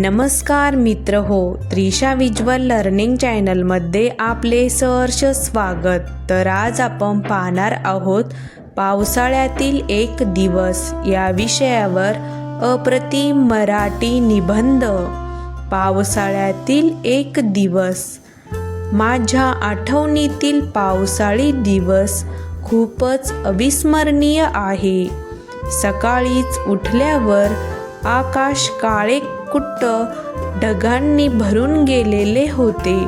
नमस्कार मित्र हो त्रिशा विज्वल लर्निंग चॅनलमध्ये आपले सहर्ष स्वागत. तर आज आपण पाहणार आहोत पावसाळ्यातील एक दिवस या विषयावर अप्रतिम मराठी निबंध. पावसाळ्यातील एक दिवस. माझ्या आठवणीतील पावसाळी दिवस खूपच अविस्मरणीय आहे. सकाळीच उठल्यावर आकाश काळे कुट्ट ढगांनी भरून गेलेले होते.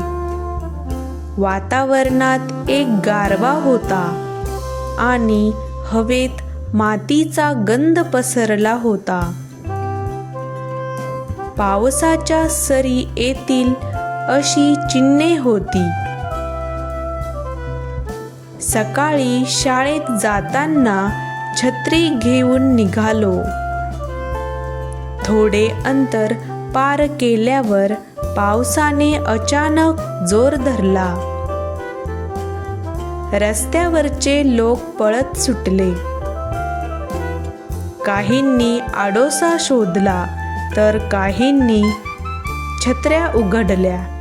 वातावरणात एक गारवा होता आणि हवेत मातीचा गंध पसरला होता. पावसाच्या सरी येतील अशी चिन्हे होती. सकाळी शाळेत जाताना छत्री घेऊन निघालो. थोडे अंतर पार केल्यावर पावसाने अचानक जोर धरला. रस्त्यावरचे लोक पळत सुटले. काहींनी आडोसा शोधला तर काहींनी छत्र्या उघडल्या.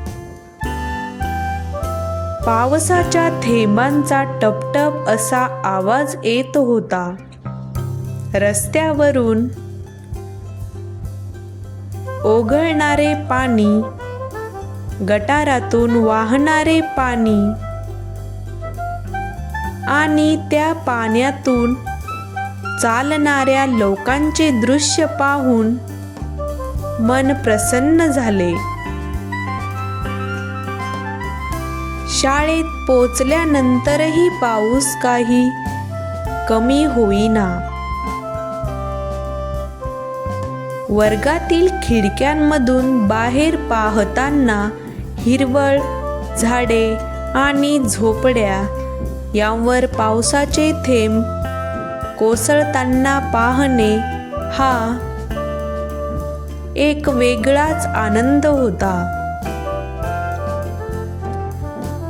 पावसाच्या थेंबांचा टपटप असा आवाज येत होता. रस्त्यावरून ओघळणारे पाणी गटारातून वाहणारे पाणी आणि त्या पाण्यातून चालणाऱ्या लोकांचे दृश्य पाहून मन प्रसन्न झाले. शाळेत पोचल्यानंतरही पाऊस काही कमी होईना. वर्गातील खिडक्यांमधून बाहेर पाहताना हिरवळ झाडे आणि झोपड्या यांवर पावसाचे थेंब कोसळताना पाहणे हा एक वेगळाच आनंद होता.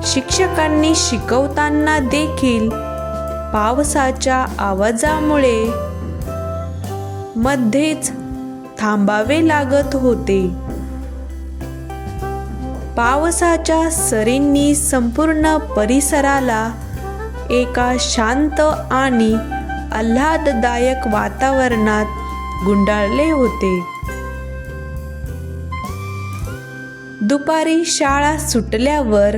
शिक्षकांनी शिकवताना देखील पावसाच्या आवाजामुळे मध्येच थांबावे लागत होते. पावसाच्या सरींनी संपूर्ण परिसराला एका शांत आणि आल्हाददायक वातावरणात गुंडाळले होते. दुपारी शाळा सुटल्यावर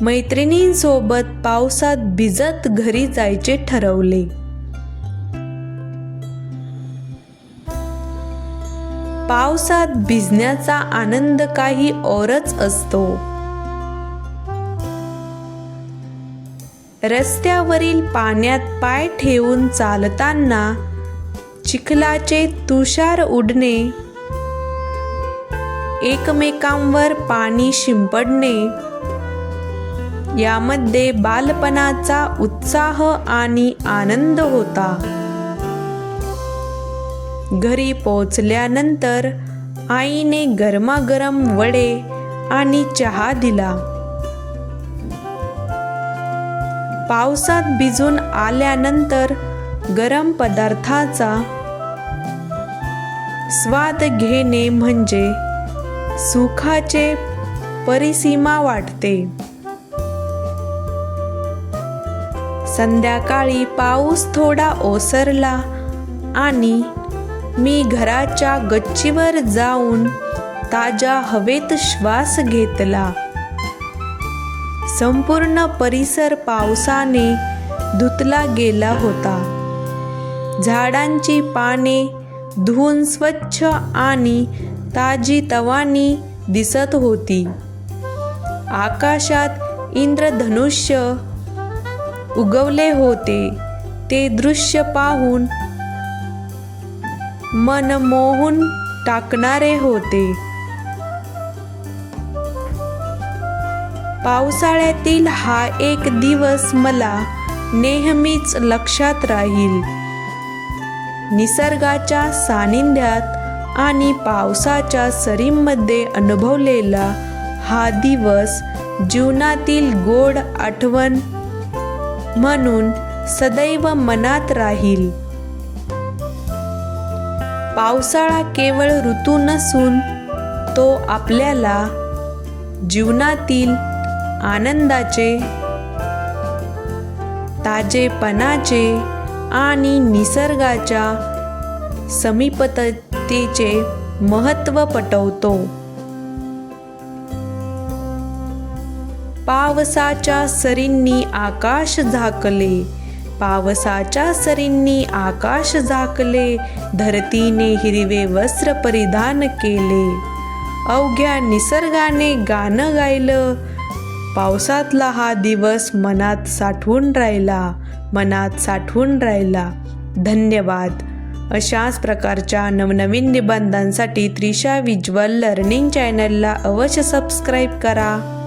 मैत्रिणींसोबत पावसात भिजत घरी जायचे ठरवले. पावसात भिजण्याचा आनंद काही औरच असतो. रस्त्यावरील पाण्यात पाय ठेवून चालताना चिखलाचे तुषार उडणे एकमेकांवर पाणी शिंपडणे यामध्ये बालपणाचा उत्साह आणि आनंद होता. घरी पोचल्यानंतर आईने गरमागरम वडे आणि चहा दिला. पावसात भिजून आल्यानंतर गरम पदार्थाचा स्वाद घेणे म्हणजे सुखाचे परिसीमा वाटते. संध्याकाळी पाऊस थोडा ओसरला आणि मी घराच्या गच्चीवर जाऊन ताज्या हवेत श्वास घेतला. संपूर्ण परिसर पावसाने धुतला गेला होता. झाडांची पाने धुवून स्वच्छ आणि ताजी तवानी दिसत होती. आकाशात इंद्रधनुष्य उगवले होते. ते दृश्य पाहून मन मोहून टाकणारे होते. पावसाळ्यातील हा एक दिवस मला नेहमीच लक्षात राहील. निसर्गाच्या सानिध्यात आणि पावसाच्या सरींमध्ये अनुभवलेला हा दिवस जीवनातील गोड आठवण म्हणून सदैव मनात राहील. पावसाळा केवळ ऋतू नसून तो आपल्याला जीवनातील आनंदाचे ताजेपणाचे आणि निसर्गाच्या समीपतेचे महत्त्व पटवतो. पावसाच्या सरींनी आकाश झाकले पावसाच्या सरींनी आकाश झाकले धरतीने हिरवे वस्त्र परिधान केले. अवघ्या निसर्गाने गाणं गायलं. पावसातला हा दिवस मनात साठवून राहिला मनात साठवून राहिला. धन्यवाद. अशाच प्रकारच्या नवनवीन निबंधांसाठी त्रिशा विज्युअल लर्निंग चॅनलला अवश्य सबस्क्राईब करा.